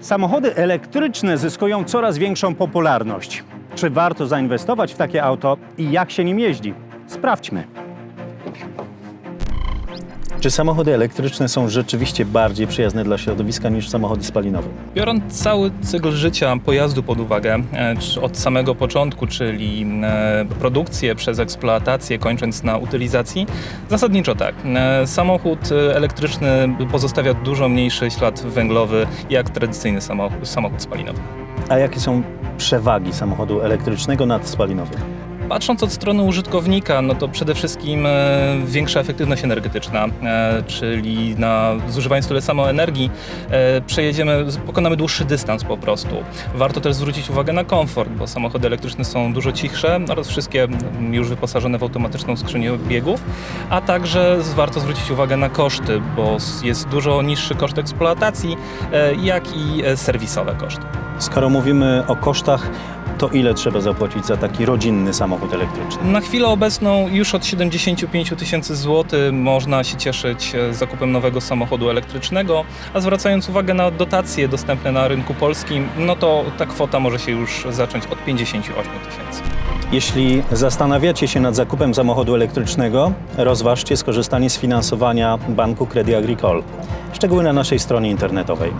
Samochody elektryczne zyskują coraz większą popularność. Czy warto zainwestować w takie auto i jak się nim jeździ? Sprawdźmy. Czy samochody elektryczne są rzeczywiście bardziej przyjazne dla środowiska niż samochody spalinowe? Biorąc cały cykl życia pojazdu pod uwagę, e, od samego początku, czyli e, produkcję przez eksploatację, kończąc na utylizacji, zasadniczo tak. E, Samochód elektryczny pozostawia dużo mniejszy ślad węglowy jak tradycyjny samochód, samochód spalinowy. A jakie są przewagi samochodu elektrycznego nad spalinowym? Patrząc od strony użytkownika, no to przede wszystkim e, większa efektywność energetyczna, e, czyli na zużywając tyle samo energii, e, przejedziemy, pokonamy dłuższy dystans po prostu. Warto też zwrócić uwagę na komfort, bo samochody elektryczne są dużo cichsze oraz wszystkie mm, już wyposażone w automatyczną skrzynię biegów, a także warto zwrócić uwagę na koszty, bo jest dużo niższy koszt eksploatacji, jak i serwisowe koszty. Skoro mówimy o kosztach, to ile trzeba zapłacić za taki rodzinny samochód elektryczny? Na chwilę obecną już od 75 tysięcy złotych można się cieszyć e, zakupem nowego samochodu elektrycznego, a zwracając uwagę na dotacje dostępne na rynku polskim, no to ta kwota może się już zacząć od 58 tysięcy. Jeśli zastanawiacie się nad zakupem samochodu elektrycznego, rozważcie skorzystanie z finansowania Banku Credit Agricole. Szczegóły na naszej stronie internetowej.